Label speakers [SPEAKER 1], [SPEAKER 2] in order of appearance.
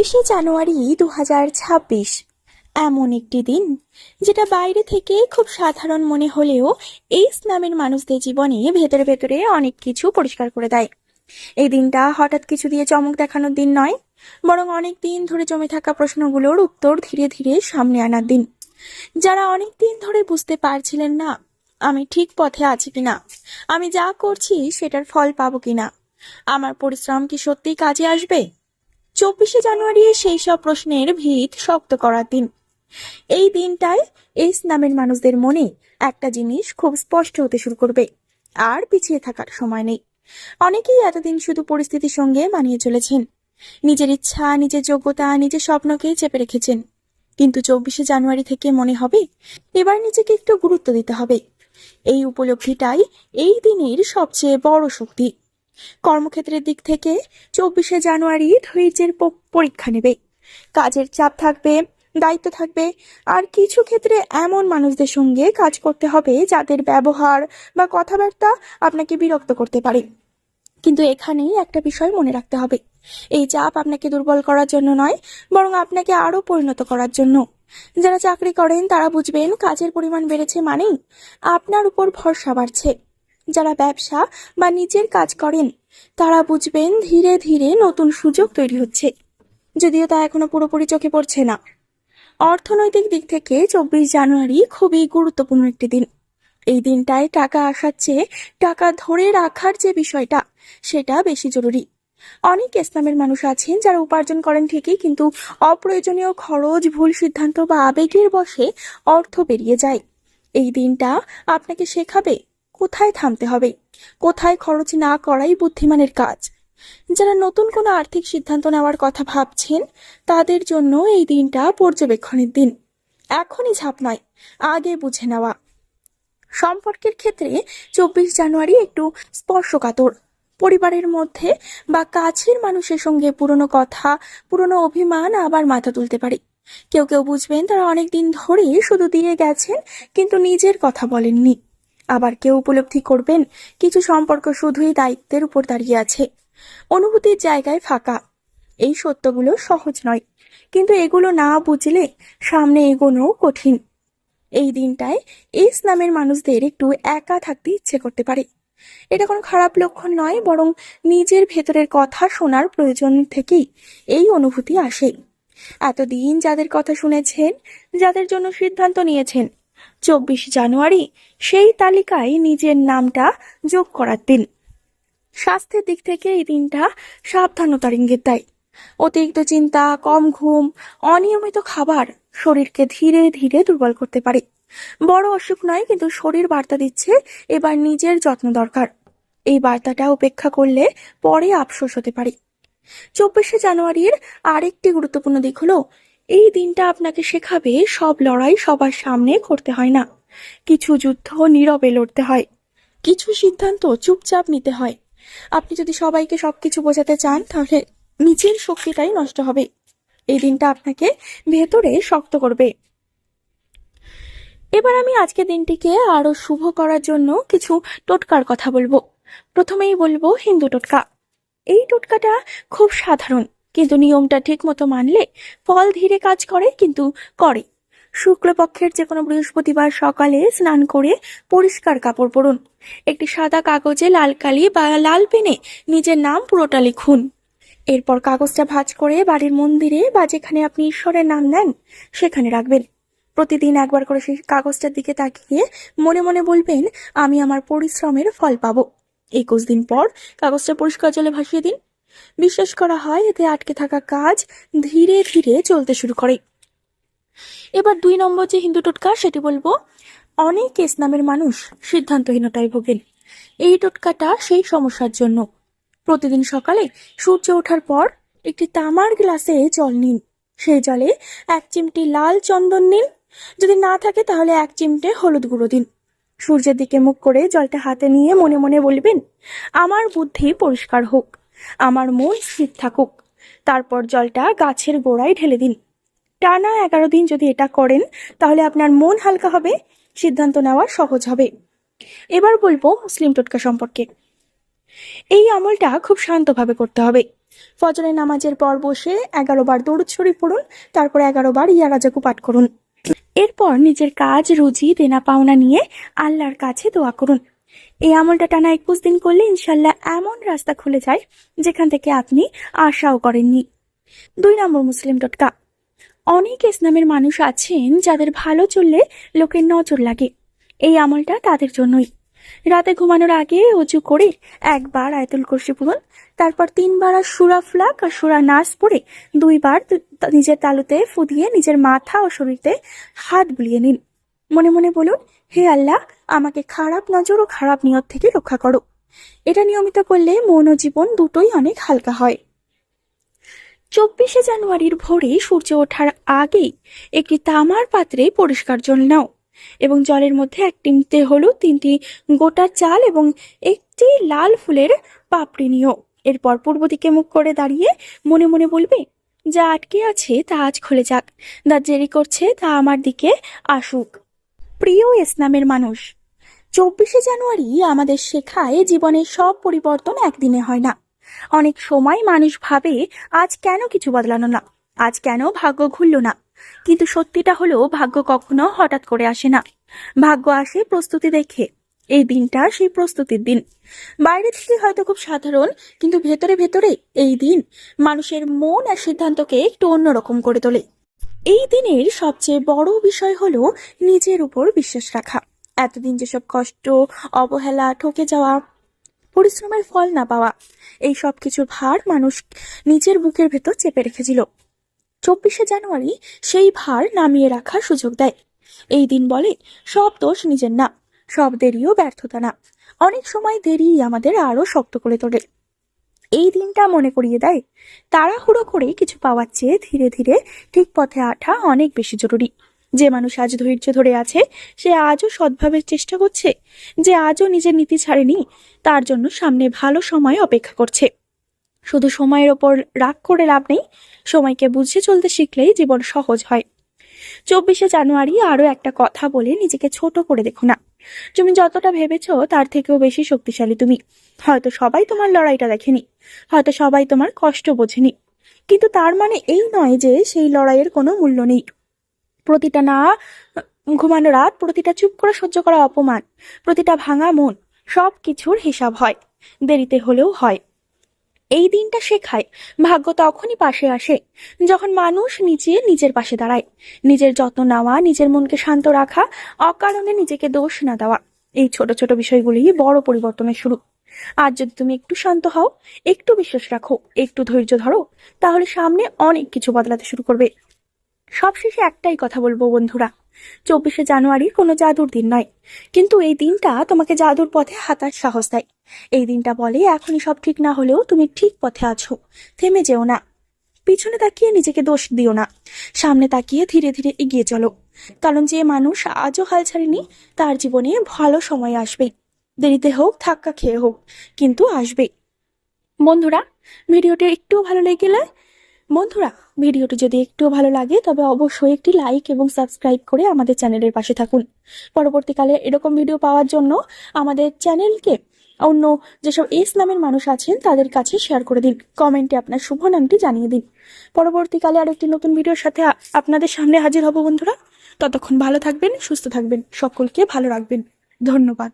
[SPEAKER 1] চব্বিশে জানুয়ারি দু হাজার ছাব্বিশ। এমন একটি দিন, যেটা বাইরে থেকে খুব সাধারণ মনে হলেও এই নামের মানুষদের জীবনে ভেতরে ভেতরে অনেক কিছু পরিষ্কার করে দেয়। এই দিনটা হঠাৎ কিছু দিয়ে চমক দেখানোর দিন নয়, বরং অনেক দিন ধরে জমে থাকা প্রশ্নগুলোর উত্তর ধীরে ধীরে সামনে আনার দিন। যারা অনেক দিন ধরে বুঝতে পারছিলেন না, আমি ঠিক পথে আছি কিনা, আমি যা করছি সেটার ফল পাবো কিনা, আমার পরিশ্রম কি সত্যিই কাজে আসবে? চব্বিশে জানুয়ারি সেই সব প্রশ্নের ভিত শক্ত করার দিন। এই দিনটায় এই নামের মানুষদের মনে একটা জিনিস খুব স্পষ্ট হতে শুরু করবে। আর পিছিয়ে থাকার সময় নেই। অনেকেই এতদিন শুধু পরিস্থিতির সঙ্গে মানিয়ে চলেছেন। নিজের ইচ্ছা, নিজের যোগ্যতা, নিজের স্বপ্নকে চেপে রেখেছেন। কিন্তু চব্বিশে জানুয়ারি থেকে মনে হবে, এবার নিজেকে একটু গুরুত্ব দিতে হবে। এই উপলব্ধিটাই এই দিনের সবচেয়ে বড় শক্তি। কর্মক্ষেত্রের দিক থেকে চব্বিশে জানুয়ারি ধৈর্যের পরীক্ষা নেবে। কাজের চাপ থাকবে, দায়িত্ব থাকবে, আর কিছু ক্ষেত্রে এমন মানুষদের সঙ্গে কাজ করতে হবে যাদের ব্যবহার বা কথাবার্তা আপনাকে বিরক্ত করতে পারে। কিন্তু এখানেই একটা বিষয় মনে রাখতে হবে। এই চাপ আপনাকে দুর্বল করার জন্য নয়, বরং আপনাকে আরও পরিণত করার জন্য। যারা চাকরি করেন তারা বুঝবেন কাজের পরিমাণ বেড়েছে মানেই আপনার উপর ভরসা বাড়ছে। যারা ব্যবসা বা নিজের কাজ করেন, তারা বুঝবেন ধীরে ধীরে নতুন সুযোগ তৈরি হচ্ছে। যদিও তা এখনও পুরোপুরি চোখে পড়ছে না। অর্থনৈতিক দিক থেকে চব্বিশ জানুয়ারি খুবই গুরুত্বপূর্ণ একটি দিন। এই দিনটায় টাকা আসার চেয়ে টাকা ধরে রাখার যে বিষয়টা, সেটা বেশি জরুরি। অনেক ইসলামের মানুষ আছেন যারা উপার্জন করেন ঠিকই, কিন্তু অপ্রয়োজনীয় খরচ, ভুল সিদ্ধান্ত বা আবেগের বশে অর্থ বেরিয়ে যায়। এই দিনটা আপনাকে শেখাবে কোথায় থামতে হবে? কোথায় খরচ না করাই বুদ্ধিমানের কাজ? যারা নতুন কোনো আর্থিক সিদ্ধান্ত নেওয়ার কথা ভাবছেন, তাদের জন্য এই দিনটা পর্যবেক্ষণের দিন। এখনই ঝাঁপ নয়, আগে বুঝে নেওয়া। সম্পর্কের ক্ষেত্রে চব্বিশ জানুয়ারি একটু স্পর্শকাতর। পরিবারের মধ্যে বা কাছের মানুষের সঙ্গে পুরনো কথা, পুরনো অভিমান আবার মাথা তুলতে পারে। কেউ কেউ বুঝবেন তারা অনেক দিন ধরে শুধু দিয়ে গেছেন, কিন্তু নিজের কথা বলেননি। আবার কেউ উপলব্ধি করবেন? কিছু সম্পর্ক শুধুই দায়িত্বের উপর দাঁড়িয়ে আছে। অনুভূতির জায়গায় ফাঁকা। এই সত্যগুলো সহজ নয়। কিন্তু এগুলো না বুঝলে সামনে এগোনো কঠিন। এই দিনটায় এই নামের মানুষদের একটু একা থাকতে ইচ্ছে করতে পারে। এটা কোনো খারাপ লক্ষণ নয়, বরং নিজের ভেতরের কথা শোনার প্রয়োজন থেকেই এই অনুভূতি আসে। এতদিন যাদের কথা শুনেছেন, যাদের জন্য সিদ্ধান্ত নিয়েছেন চব্বিশ জানুয়ারি সেই তালিকায় নিজের নামটা যোগ করার দিন। স্বাস্থ্যের দিক থেকে এই দিনটা সাবধানতার ইঙ্গিত দেয়। অতিরিক্ত চিন্তা, কম ঘুম, অনিয়মিত খাবার শরীরকে ধীরে ধীরে দুর্বল করতে পারে। বড় অসুখ নয়, কিন্তু শরীর বার্তা দিচ্ছে এবার নিজের যত্ন দরকার। এই বার্তাটা উপেক্ষা করলে পরে আফসোস হতে পারে। চব্বিশে জানুয়ারির আরেকটি গুরুত্বপূর্ণ দিক হলো এই দিনটা আপনাকে শেখাবে সব লড়াই সবার সামনে করতে হয় না। কিছু যুদ্ধ নীরবে লড়তে হয়। কিছু সিদ্ধান্ত চুপচাপ নিতে হয়। আপনি যদি সবাইকে সবকিছু বোঝাতে চান, তাহলে নিজের শক্তিটাই নষ্ট হবে। এই দিনটা আপনাকে ভেতরে শক্ত করবে। এবার আমি আজকে দিনটিকে আরও শুভ করার জন্য কিছু টোটকার কথা বলব। প্রথমেই বলব হিন্দু টোটকা। এই টোটকাটা খুব সাধারণ। কিন্তু নিয়মটা ঠিক মতো মানলে ফল ধীরে কাজ করে, কিন্তু করে। শুক্লপক্ষের যে কোনো বৃহস্পতিবার সকালে স্নান করে পরিষ্কার কাপড় পরুন। একটি সাদা কাগজে লাল কালি বা লাল পেনে নিজের নাম পুরোটা লিখুন। এরপর কাগজটা ভাঁজ করে বাড়ির মন্দিরে বা যেখানে আপনি ঈশ্বরের নাম নেন, সেখানে রাখবেন। প্রতিদিন একবার করে সেই কাগজটার দিকে তাকিয়ে মনে মনে বলবেন, আমি আমার পরিশ্রমের ফল পাবো। একুশ দিন পর কাগজটা পরিষ্কার জলে ভাসিয়ে দিন। বিশ্বাস করা হয় এতে আটকে থাকা কাজ ধীরে ধীরে চলতে শুরু করে। এবার দুই নম্বর যে হিন্দু টোটকা, সেটি বলব, অনেক ইসলামের মানুষ সিদ্ধান্তহীনতায় ভোগেন। এই টোটকাটা সেই সমস্যার জন্য। প্রতিদিন সকালে সূর্য ওঠার পর একটি তামার গ্লাসে জল নিন। সেই জলে এক চিমটি লাল চন্দন নিন। যদি না থাকে তাহলে এক চিমটে হলুদ গুঁড়ো দিন। সূর্যের দিকে মুখ করে জলটা হাতে নিয়ে মনে মনে বলবেন, আমার বুদ্ধি পরিষ্কার হোক। আমার মন স্থির থাকুক। তারপর জলটা গাছের গোড়ায় ঢেলে দিন। টানা এগারো দিন যদি এটা করেন, তাহলে আপনার মন হালকা হবে, সিদ্ধান্ত নেওয়া সহজ হবে। এবার বলব মুসলিম টোটকা সম্পর্কে। এই আমলটা খুব শান্তভাবে করতে হবে। ফজরের নামাজের পর বসে এগারো বার দৌড় শরীফ পড়ুন, তারপর এগারো বার ইয়া রাজাকু পাঠ করুন। এরপর নিজের কাজ, রুজি দেনা পাওনা নিয়ে আল্লাহর কাছে দোয়া করুন। এই আমলটা টানা একুশ দিন করলে ইনশাল্লাহ এমন রাস্তা খুলে যায় যেখান থেকে আপনি আশাও করেননি। দুই নম্বর মুসলিম টটকা অনেক ইসলামের মানুষ আছেন যাদের ভালো চললে লোকের নজর লাগে। এই আমলটা তাদের জন্যই। রাতে ঘুমানোর আগে উঁচু করে একবার আয়তুল কুরসি পড়ুন, তারপর তিনবার আর সুরা ফ্লাক আর সুরা নাস পড়ে দুইবার নিজের তালুতে ফুদিয়ে নিজের মাথা ও শরীরতে হাত বুলিয়ে নিন। মনে মনে বলুন, হে আল্লাহ আমাকে খারাপ নজর ও খারাপ নিয়ত থেকে রক্ষা করো। এটা নিয়মিত করলে মন ও জীবন দুটোই অনেক হালকা হয়। চব্বিশে জানুয়ারির ভোরে সূর্য ওঠার আগেই একটি তামার পাত্রে পরিষ্কার জল নাও এবং জলের মধ্যে এক তিনটে হলুদ, তিনটি গোটা চাল এবং একটি লাল ফুলের পাপড়ি নিও। এরপর পূর্ব দিকে মুখ করে দাঁড়িয়ে মনে মনে বলবে, যা আটকে আছে তা আজ খুলে যাক। যা জেরি করছে তা আমার দিকে আসুক। প্রিয় ইসলামের মানুষ চব্বিশে জানুয়ারি আমাদের শেখায় জীবনের সব পরিবর্তন একদিনে হয় না। অনেক সময় মানুষ ভাবে, আজ কেন কিছু বদলানো না? আজ কেন ভাগ্য ঘুরল না? কিন্তু সত্যিটা হলো, ভাগ্য কখনো হঠাৎ করে আসে না। ভাগ্য আসে প্রস্তুতি দেখে। এই দিনটা সেই প্রস্তুতির দিন। বাইরে থেকে হয়তো খুব সাধারণ, কিন্তু ভেতরে ভেতরে এই দিন মানুষের মন আর সিদ্ধান্তকে একটু অন্যরকম করে তোলে। এই দিনের সবচেয়ে বড় বিষয় হলো নিজের উপর বিশ্বাস রাখা। এতদিন যেসব কষ্ট, অবহেলা, ঠকে যাওয়া, পরিশ্রমের ফল না পাওয়া, এই সব কিছুর ভার মানুষ নিজের বুকের ভেতর চেপে রেখেছিল। চব্বিশে জানুয়ারি সেই ভার নামিয়ে রাখার সুযোগ দেয়। এই দিন বলে, সব দোষ নিজের না, সব দেরিও ব্যর্থতা না। অনেক সময় দেরি আমাদের আরও শক্ত করে তোলে। এই দিনটা মনে করিয়ে দেয়, তাড়াহুড়ো করে কিছু পাওয়ার চেয়ে ধীরে ধীরে ঠিক পথে আঠা অনেক বেশি জরুরি। যে মানুষ আজ ধৈর্য ধরে আছে, সে আজও সদ্ভাবের চেষ্টা করছে। যে আজও নিজের নীতি ছাড়েনি, তার জন্য সামনে ভালো সময় অপেক্ষা করছে। শুধু সময়ের ওপর রাগ করে লাভ নেই, সময়কে বুঝে চলতে শিখলেই জীবন সহজ হয়। চব্বিশে জানুয়ারি আরও একটা কথা বলে নিজেকে ছোট করে দেখো না। তুমি যতটা ভেবেছো, তার থেকেও বেশি শক্তিশালী তুমি। হয়তো সবাই তোমার লড়াইটা দেখেনি, হয়তো সবাই তোমার কষ্ট বোঝেনি। কিন্তু তার মানে এই নয় যে সেই লড়াইয়ের কোনো মূল্য নেই। প্রতিটা না ঘুমানো রাত প্রতিটা চুপ করে সহ্য করা অপমান, প্রতিটা ভাঙা মন সব কিছুর হিসাব হয়, দেরিতে হলেও হয়। এই দিনটা শেখায়, ভাগ্য তখনই পাশে আসে, যখন মানুষ নিজে নিজের পাশে দাঁড়ায়, নিজের যত্ন নেওয়া, নিজের মনকে শান্ত রাখা, অকারণে নিজেকে দোষ না দেওয়া। এই ছোট ছোট বিষয়গুলি বড় পরিবর্তনের শুরু। আর যদি তুমি একটু শান্ত হও, একটু বিশ্বাস রাখো, একটু ধৈর্য ধরো, তাহলে সামনে অনেক কিছু বদলাতে শুরু করবে। সবশেষে একটাই কথা বলব বন্ধুরা। চব্বিশে জানুয়ারি কোনো জাদুর দিন নয়। কিন্তু এই দিনটা তোমাকে জাদুর পথে হাতার সাহস দেয়। এই দিনটা বলে এখনই সব ঠিক না হলেও তুমি ঠিক পথে আছো। থেমে যেও না। পিছনে তাকিয়ে নিজেকে দোষ দিও না। সামনে তাকিয়ে ধীরে ধীরে এগিয়ে চলো। কারণ যে মানুষ আজও হাল ছাড়েনি, তার জীবনে ভালো সময় আসবে। দেরিতে হোক, ধাক্কা খেয়ে হোক, কিন্তু আসবে বন্ধুরা, ভিডিওটি একটুও ভালো লেগে গেলে বন্ধুরা, ভিডিওটি যদি একটুও ভালো লাগে, তবে অবশ্যই একটি লাইক এবং সাবস্ক্রাইব করে আমাদের চ্যানেলের পাশে থাকুন। পরবর্তীকালে এরকম ভিডিও পাওয়ার জন্য আমাদের চ্যানেলকে অন্য যেসব ইসলামের মানুষ আছেন, তাদের কাছে শেয়ার করে দিন। কমেন্টে আপনার শুভ নামটি জানিয়ে দিন। পরবর্তীকালে আর একটি নতুন ভিডিওর সাথে আপনাদের সামনে হাজির হব বন্ধুরা। ততক্ষণ ভালো থাকবেন, সুস্থ থাকবেন, সকলকে ভালো রাখবেন। ধন্যবাদ।